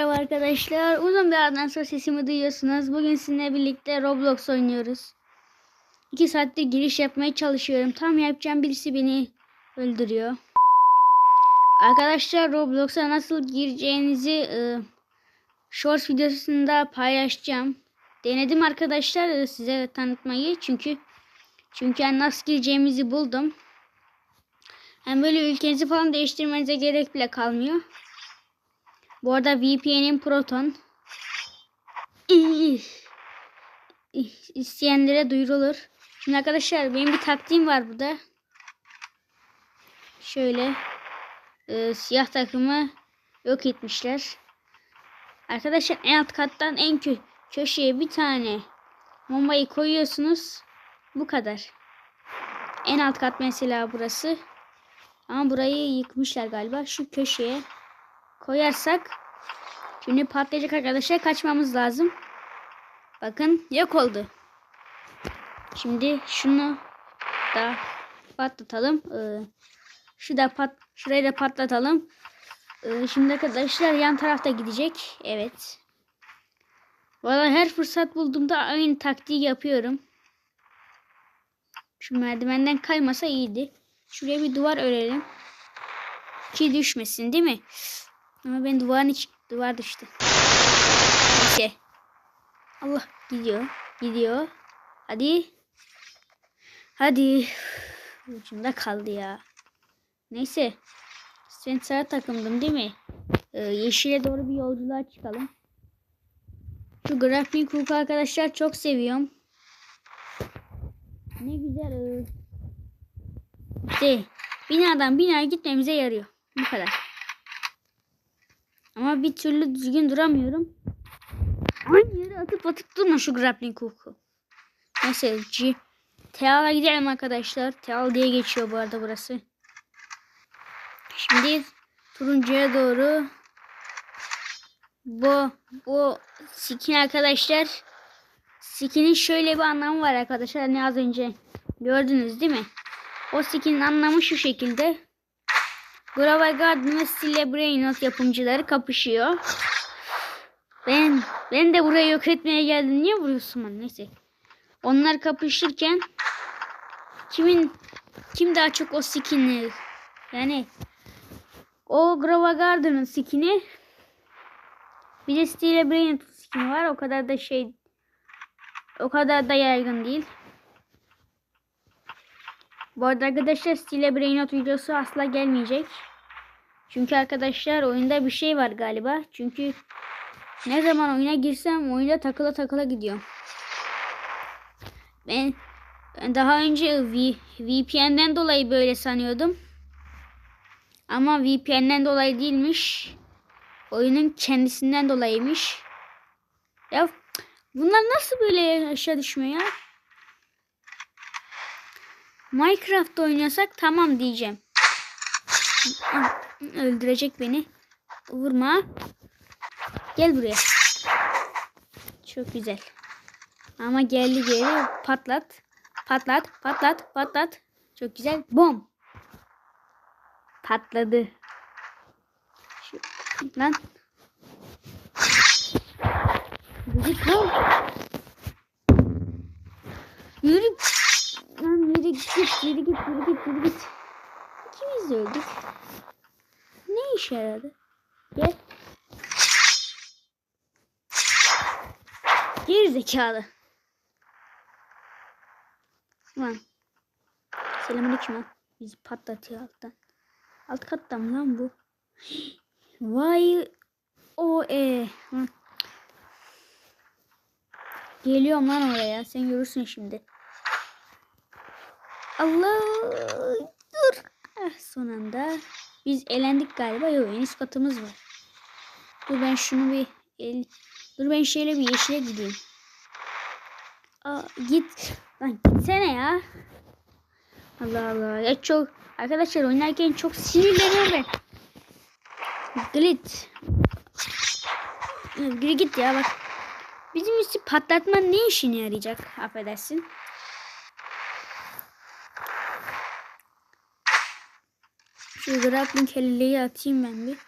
merhaba arkadaşlar. Uzun bir aradan sonra sesimi duyuyorsunuz. Bugün sizinle birlikte Roblox oynuyoruz. 2 saattir giriş yapmaya çalışıyorum. Tam yapacağım birisi beni öldürüyor. Arkadaşlar Roblox'a nasıl gireceğinizi e, Shorts videosunda paylaşacağım. Denedim arkadaşlar e, size tanıtmayı. Çünkü çünkü nasıl gireceğimizi buldum. Hem böyle ülkenizi falan değiştirmenize gerek bile kalmıyor. Bu arada VPN'im Proton. İsteyenlere duyurulur. Şimdi arkadaşlar benim bir taktiğim var burada. Şöyle e, siyah takımı yok etmişler. Arkadaşlar en alt kattan en kö köşeye bir tane bombayı koyuyorsunuz. Bu kadar. En alt kat mesela burası. Ama burayı yıkmışlar galiba. Şu köşeye koyarsak şimdi patlayacak arkadaşlar kaçmamız lazım. Bakın yok oldu. Şimdi şunu da patlatalım. Ee, şu da pat şurayı da patlatalım. Ee, şimdi arkadaşlar yan tarafta gidecek. Evet. Valla her fırsat bulduğumda aynı taktiği yapıyorum. Şu merdivenden kaymasa iyiydi. Şuraya bir duvar örelim. Ki düşmesin değil mi? Ama ben duvarın iç duvar düştü. Neyse. Allah gidiyor. Gidiyor. Hadi. Hadi. Ucunda kaldı ya. Neyse. Sen sarı takımdın değil mi? Ee, yeşile doğru bir yolculuğa çıkalım. Şu grappling hook arkadaşlar çok seviyorum. Ne güzel. Ee, işte binadan binaya gitmemize yarıyor. Bu kadar. Ama bir türlü düzgün duramıyorum. Aynı yere atıp atıp durma şu grappling hook'u. Neyse G. Teal'a gidelim arkadaşlar. Teal diye geçiyor bu arada burası. Şimdi turuncuya doğru bu bu skin arkadaşlar skinin şöyle bir anlamı var arkadaşlar ne az önce gördünüz değil mi? O skinin anlamı şu şekilde. Grava Garden ve Stille Brainot yapımcıları kapışıyor. Ben ben de burayı yok etmeye geldim. Niye vuruyorsun bana? Neyse. Onlar kapışırken kimin kim daha çok o skin'i yani o Grava Garden'ın skin'i bir de Stille Brainot skin'i var. O kadar da şey o kadar da yaygın değil. Bu arada arkadaşlar Stile Brainot videosu asla gelmeyecek. Çünkü arkadaşlar oyunda bir şey var galiba. Çünkü ne zaman oyuna girsem oyunda takıla takıla gidiyor. Ben, ben daha önce v, VPN'den dolayı böyle sanıyordum. Ama VPN'den dolayı değilmiş. Oyunun kendisinden dolayıymış. Ya bunlar nasıl böyle aşağı düşmüyor ya? Minecraft oynasak tamam diyeceğim. Öldürecek beni. Vurma. Gel buraya. Çok güzel. Ama geldi geri patlat. Patlat, patlat, patlat. Çok güzel. Bom. Patladı. Şu, lan. Yürü. Yürü git, yürü git, yürü git. İkimiz de öldük. Ne işe yaradı? Gel. Geri zekalı. Lan. Selamünaleyküm lan. Bizi patlatıyor alttan. Alt kattan lan bu? Vay o e. Geliyorum lan oraya. Sen görürsün şimdi. Allah dur. Ah, son anda biz elendik galiba. Yok en üst katımız var. Dur ben şunu bir el... Dur ben şöyle bir yeşile gideyim. Aa, git. Lan gitsene ya. Allah Allah. Ya çok arkadaşlar oynarken çok sinirleniyorum ben. Glit. Gri git ya bak. Bizim üstü patlatman ne işine yarayacak? Affedersin. Grappling helleyi atayım ben bir.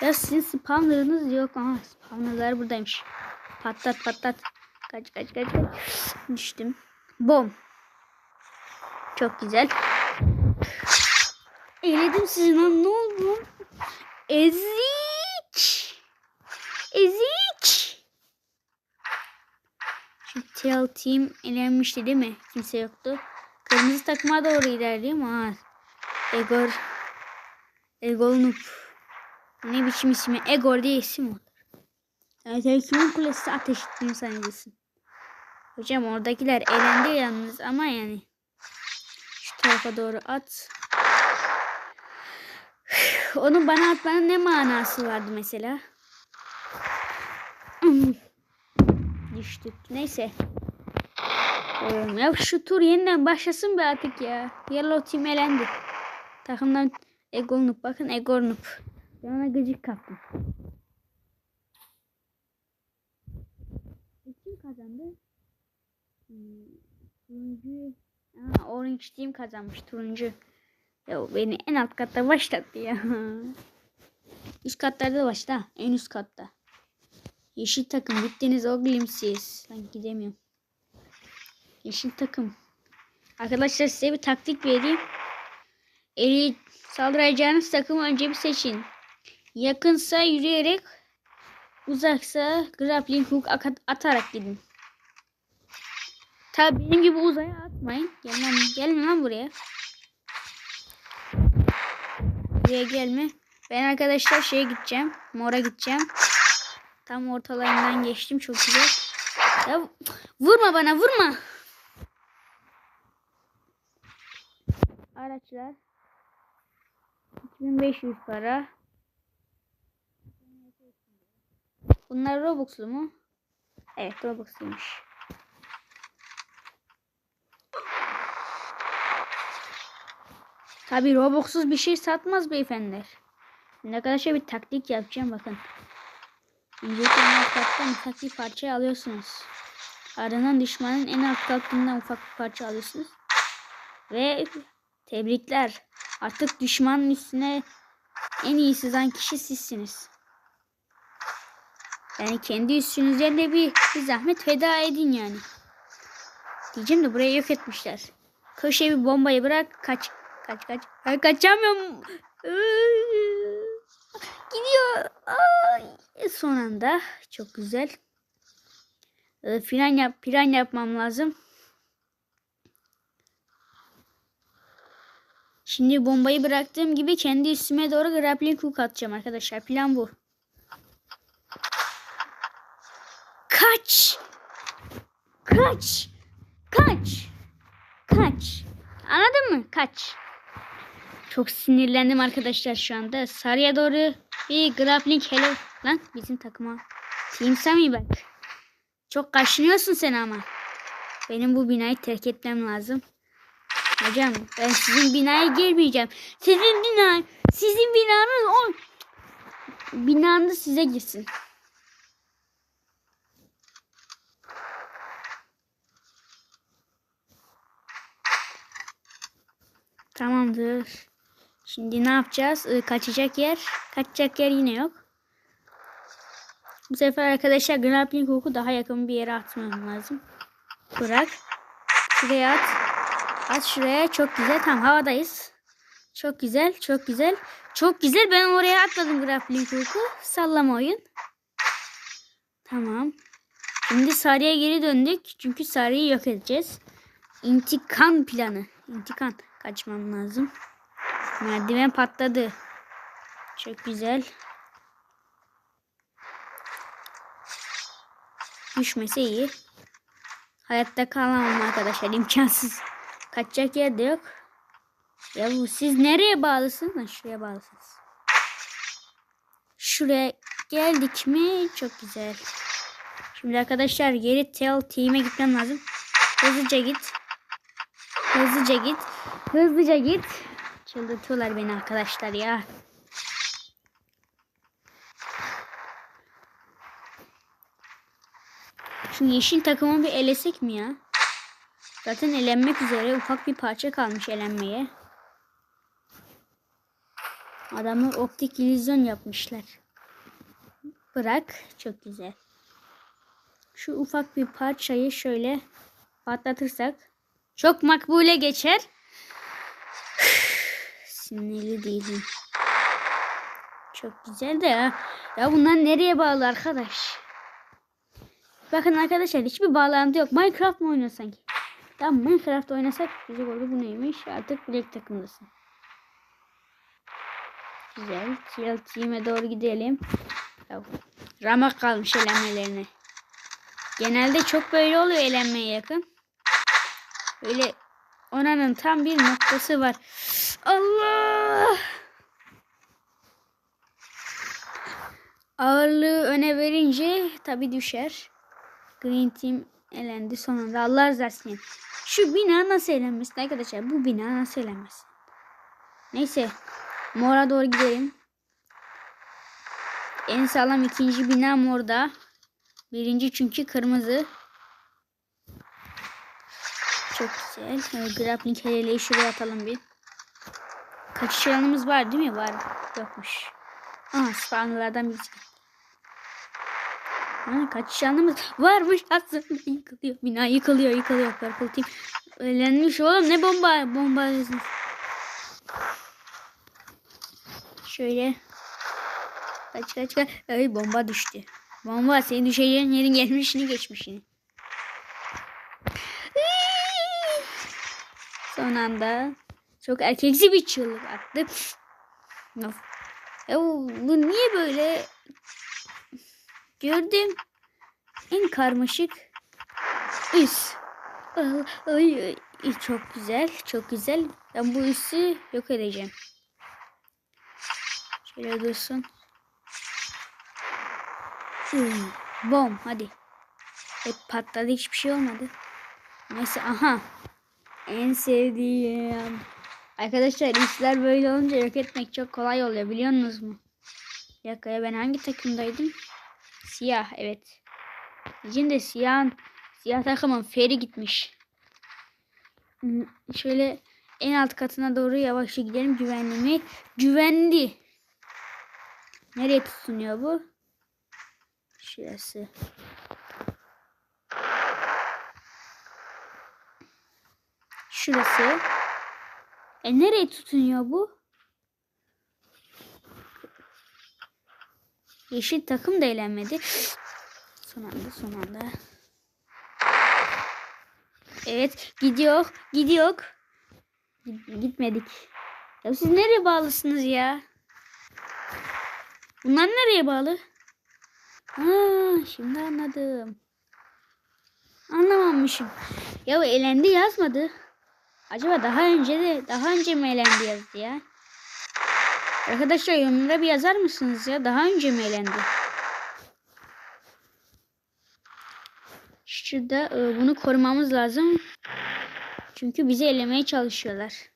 Ya sizin spawnerınız yok. Aha spawnerlar buradaymış. Patlat patlat. Kaç kaç kaç kaç. Düştüm. Bom. Çok güzel. Eledim sizi lan ne oldu? Ezik. Ezik. Şu Tail Team elenmişti değil mi? Kimse yoktu. Kırmızı takıma doğru ilerliyorum. Aa, Egor. Noob. Ne biçim ismi? Egor diye isim olur. Evet, kimin kulesi ateş ettiğini zannediyorsun. Hocam oradakiler elendi yalnız ama yani. Şu tarafa doğru at. Onu bana atmanın ne manası vardı mesela? Düştük. Neyse. Ya şu tur yeniden başlasın be artık ya. Yellow Team elendi. Takımdan Egor Noob. Bakın Egor Noob. Ben ona gıcık kaptım. E, Kim kazandı? Hmm, turuncu. Aa, Orange Team kazanmış turuncu. Ya beni en alt katta başlattı ya. Üst katlarda başla. En üst katta. Yeşil takım bittiniz oğlum siz. Ben gidemiyorum. Yeşil takım. Arkadaşlar size bir taktik vereyim. Eli saldıracağınız takımı önce bir seçin. Yakınsa yürüyerek uzaksa grappling hook ak- atarak gidin. Tabi benim gibi uzaya atmayın. Gelin lan, gelin lan buraya. Buraya gelme. Ben arkadaşlar şeye gideceğim. Mora gideceğim. Tam ortalarından geçtim. Çok güzel. Ya vurma bana vurma. Araçlar. 2500 para. Bunlar Robux'lu mu? Evet Robux'luymuş. Tabi Robux'suz bir şey satmaz beyefendiler. Şimdi arkadaşlar bir taktik yapacağım bakın. Alt kattan ufak bir parça alıyorsunuz. Ardından düşmanın en alt katından ufak bir parça alıyorsunuz. Ve tebrikler. Artık düşmanın üstüne en iyi sızan kişi sizsiniz. Yani kendi üstünüze de bir, bir zahmet feda edin yani. Diyeceğim de burayı yok etmişler. Köşeye bir bombayı bırak kaç. Kaç kaç. Ay kaçamıyorum. Gidiyor. Ay. Son anda. Çok güzel. Ee, Plan, yap, plan yapmam lazım. Şimdi bombayı bıraktığım gibi kendi üstüme doğru grappling hook atacağım arkadaşlar. Plan bu. Kaç. Kaç. Kaç. Kaç. Anladın mı? Kaç. Çok sinirlendim arkadaşlar şu anda. Sarıya doğru bir grappling hello. Lan bizim takıma. Team Sami bak. Çok kaşınıyorsun sen ama. Benim bu binayı terk etmem lazım. Hocam ben sizin binaya girmeyeceğim. Sizin bina, sizin binanız o binanız size girsin. Tamamdır. Şimdi ne yapacağız? Kaçacak yer. Kaçacak yer yine yok. Bu sefer arkadaşlar grappling hook'u daha yakın bir yere atmam lazım. Bırak. Şuraya at. At şuraya. Çok güzel. Tam havadayız. Çok güzel. Çok güzel. Çok güzel. Ben oraya atladım grappling hook'u. Sallama oyun. Tamam. Şimdi Sarı'ya geri döndük. Çünkü Sarı'yı yok edeceğiz. İntikam planı. İntikam. Kaçmam lazım. Merdiven patladı. Çok güzel. Düşmese iyi. Hayatta kalamam arkadaşlar. imkansız. Kaçacak yer de yok. Ya bu siz nereye bağlısınız? Ha, şuraya bağlısınız. Şuraya geldik mi? Çok güzel. Şimdi arkadaşlar geri tel team'e gitmem lazım. Hızlıca git. Hızlıca git. Hızlıca git. Çıldırtıyorlar beni arkadaşlar ya. Şu yeşil takımı bir elesek mi ya? Zaten elenmek üzere ufak bir parça kalmış elenmeye. Adamlar optik illüzyon yapmışlar. Bırak. Çok güzel. Şu ufak bir parçayı şöyle patlatırsak çok makbule geçer. Sinirli değilim. Çok güzel de ya. Ya bunlar nereye bağlı arkadaş? Bakın arkadaşlar hiçbir bağlantı yok. Minecraft mı oynuyor sanki? Tamam Minecraft oynasak güzel olur. Bu neymiş? Artık Black takımdasın. Güzel. Kill team'e doğru gidelim. Ramak kalmış elenmelerine. Genelde çok böyle oluyor elenmeye yakın. Öyle oranın tam bir noktası var. Allah! Ağırlığı öne verince tabi düşer. Green Team elendi sonunda. Allah razı olsun. Şu bina nasıl elenmesin arkadaşlar? Bu bina nasıl elenmesin? Neyse. Mora doğru gidelim. En sağlam ikinci bina morda. Birinci çünkü kırmızı. Çok güzel. Evet, grappling heleleyi şuraya atalım bir. Kaçış alanımız var değil mi? Var. Yokmuş. Aha spawnerlardan birisi. Ha, kaçış alanımız varmış aslında yıkılıyor. Bina yıkılıyor yıkılıyor. Purple team. Öğlenmiş oğlum ne bomba bomba Şöyle. Kaç kaç kaç. Ay bomba düştü. Bomba senin düşeceğin yerin gelmişini geçmişini. Son anda çok erkeksi bir çığlık attı. Of. Ya bu niye böyle? Gördüm. En karmaşık üs. Ay, ay, ay, çok güzel, çok güzel. Ben bu üssü yok edeceğim. Şöyle dursun. Bom hadi. Hep patladı hiçbir şey olmadı. Neyse aha. En sevdiğim. Arkadaşlar işler böyle olunca yok etmek çok kolay oluyor biliyor musunuz mu? Bir dakika ben hangi takımdaydım? Siyah evet. İçinde siyah siyah takımın feri gitmiş. Şöyle en alt katına doğru yavaşça gidelim güvenli mi? Güvenli. Nereye tutunuyor bu? Şurası. Şurası. E nereye tutunuyor bu? Yeşil takım da eğlenmedi. Son anda son anda. Evet gidiyor. Gidiyor. Gitmedik. Ya siz nereye bağlısınız ya? Bunlar nereye bağlı? Ha, şimdi anladım. Anlamamışım. Ya elendi yazmadı. Acaba daha önce de daha önce mi elendi yazdı ya? Arkadaşlar yorumlara bir yazar mısınız ya? Daha önce mi elendi? Şurada e, bunu korumamız lazım. Çünkü bizi elemeye çalışıyorlar.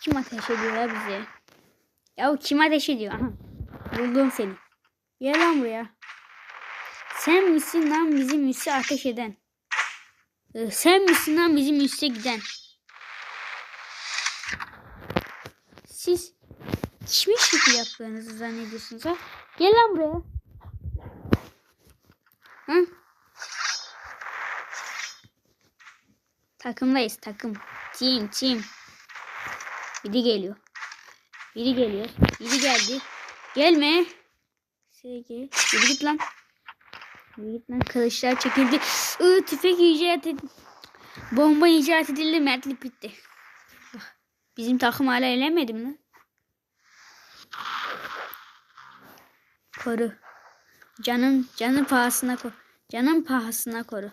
Kim ateş ediyor ya bize? Ya kim ateş ediyor? Aha. Buldum seni. Gel lan buraya. Sen misin lan bizim üsse ateş eden? Ee, sen misin lan bizim üste giden? Siz kimin şekil yaptığınızı zannediyorsunuz ha? Gel lan buraya. Hı? Takımdayız takım. Team team. Biri geliyor. Biri geliyor. Biri geldi. Gelme. SG. Yürü git lan. Yürü git lan. Kılıçlar çekildi. Iı, tüfek icat edildi. Bomba icat edildi. Mertlik bitti. Bizim takım hala eğlenmedi mi lan? Koru. Canın canın pahasına koru. Canın pahasına koru.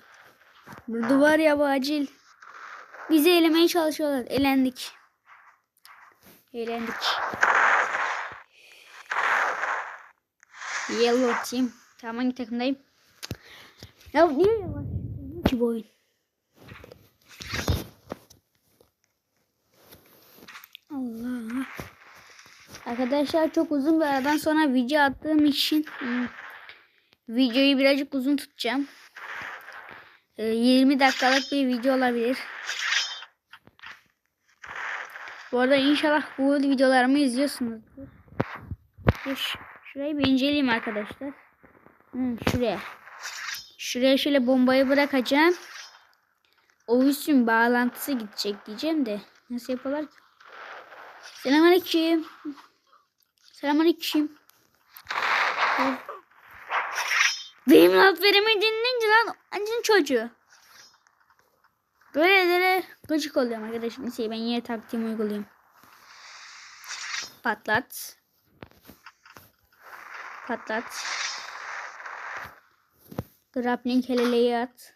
Burada var ya bu acil. Bizi elemeye çalışıyorlar. Elendik. Eğlendik. Yellow team. Tamam hangi takımdayım? Ya niye yavaş? Ki bu oyun. Allah. Arkadaşlar çok uzun bir aradan sonra video attığım için hmm, videoyu birazcık uzun tutacağım. Ee, 20 dakikalık bir video olabilir. Bu arada inşallah bu videolarımı izliyorsunuzdur. Dur, şurayı bir inceleyeyim arkadaşlar. Hmm, şuraya. Şuraya şöyle bombayı bırakacağım. O üstün bağlantısı gidecek diyeceğim de. Nasıl yapıyorlar ki? Selamünaleyküm. Selamünaleyküm. Benim laf verimi dinleyince lan ancın çocuğu. Böylelere gıcık oluyorum arkadaşım. Neyse ben yine taktiğimi uygulayayım. Patlat. Patlat. Grappling heleleyi at.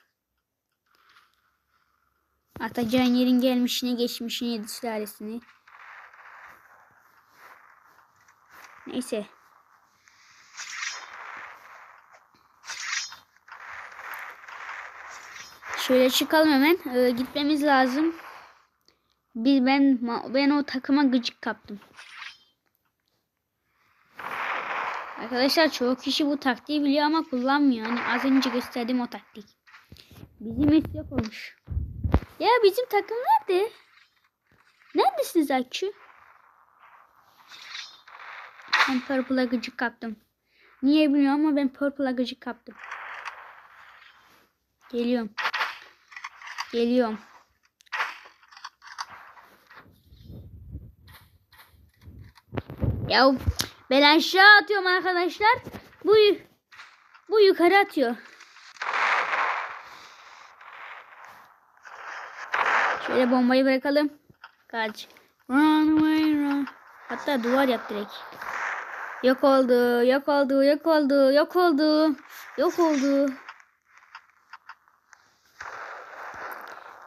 Atacağın yerin gelmişini geçmişini yedi sülalesini. Neyse. Şöyle çıkalım hemen. Ee, gitmemiz lazım. Biz ben ben o takıma gıcık kaptım. Arkadaşlar çoğu kişi bu taktiği biliyor ama kullanmıyor. Hani az önce gösterdiğim o taktik. Bizim hiç olmuş. Ya bizim takım nerede? Neredesiniz Akçı? Ben Purple'a gıcık kaptım. Niye bilmiyorum ama ben Purple'a gıcık kaptım. Geliyorum. Geliyorum. Ya ben aşağı atıyorum arkadaşlar. Bu bu yukarı atıyor. Şöyle bombayı bırakalım. Kaç. Run away run. Hatta duvar yap direkt. Yok oldu, yok oldu, yok oldu, yok oldu, yok oldu.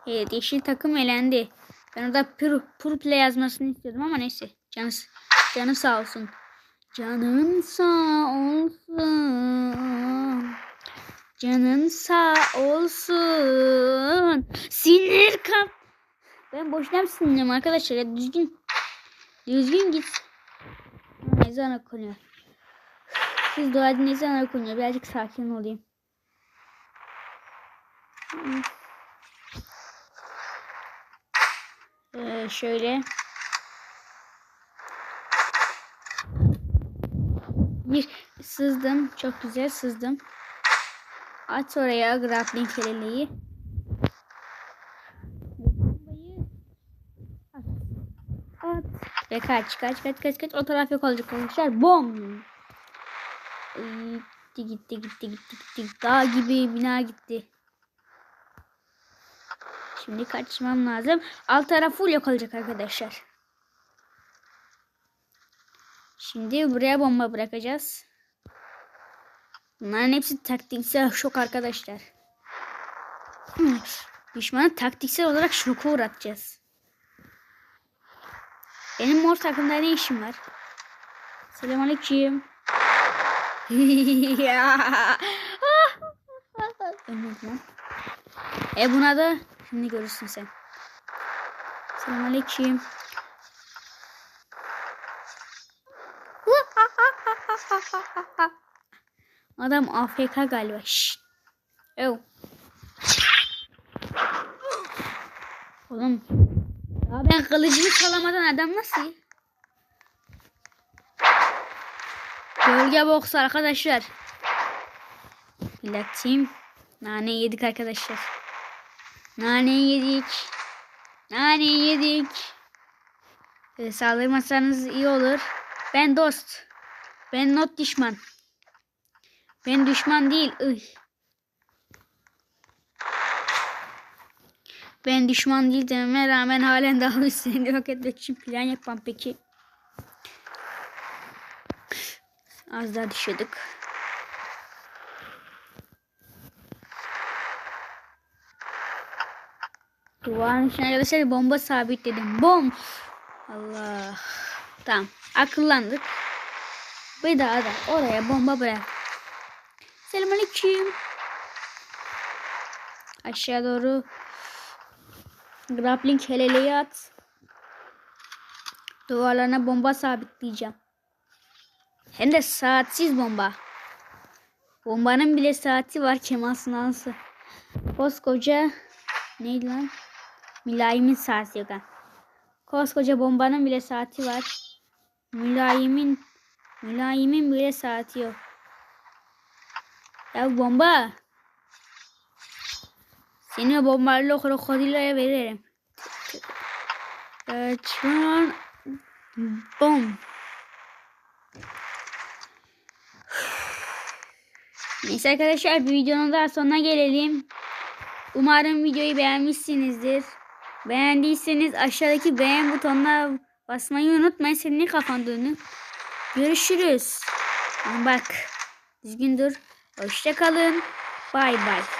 Evet yeşil takım elendi. Ben orada pur, pur play yazmasını istiyordum ama neyse. Canı, canı sağ olsun. Canın sağ olsun. Canın sağ olsun. Sinir kap. Ben boşuna mı sinirliyim arkadaşlar? Ya düzgün. Düzgün git. Ezan okunuyor. Siz dua edin ezan okunuyor. Birazcık sakin olayım. Ee, şöyle. Bir sızdım. Çok güzel sızdım. At oraya grappling keleleyi. At. At. Ve kaç kaç kaç kaç kaç. O taraf yok olacak arkadaşlar. Bom. Ay, Gitti gitti gitti gitti gitti. Dağ gibi bina gitti. Şimdi kaçmam lazım. Alt taraf full yok olacak arkadaşlar. Şimdi buraya bomba bırakacağız. Bunların hepsi taktiksel şok arkadaşlar. Hmm, Düşmanı taktiksel olarak şoka uğratacağız. Benim mor takımda ne işim var? Selamünaleyküm. Ölmedim lan. E buna da şimdi görürsün sen. Selamünaleyküm. Adam AFK galiba. Şşt. Ev. Oğlum. Ya ben kılıcımı çalamadan adam nasıl? Gölge boks arkadaşlar. Platin. Nane yedik arkadaşlar. Nane yedik. Nane yedik. Ee, saldırmasanız iyi olur. Ben dost. Ben not düşman. Ben düşman değil. Iy. Ben düşman değil dememe rağmen halen daha üstünü yok için plan yapmam peki. Az daha düşüyorduk. Duvarın içine arkadaşlar bomba sabitledim. Bom. Allah. Tamam. Akıllandık. Bir daha da oraya bomba bırak. Selamünaleyküm. Aşağı doğru grappling heleleyi at. Duvarlarına bomba sabitleyeceğim. Hem de saatsiz bomba. Bombanın bile saati var Kemal Sunal'sı. Koskoca neydi lan? Mülayimin saati yok. Koskoca bombanın bile saati var. Mülayimin Mülayimin bile saati yok. Ya bomba. Seni bombarlı krokodillere veririm. Evet, şu an bom. Neyse arkadaşlar bir videonun daha sonuna gelelim. Umarım videoyu beğenmişsinizdir. Beğendiyseniz aşağıdaki beğen butonuna basmayı unutmayın. Senin kafan dönük. Görüşürüz. Bak. Düzgün dur. Hoşça kalın. Bay bay.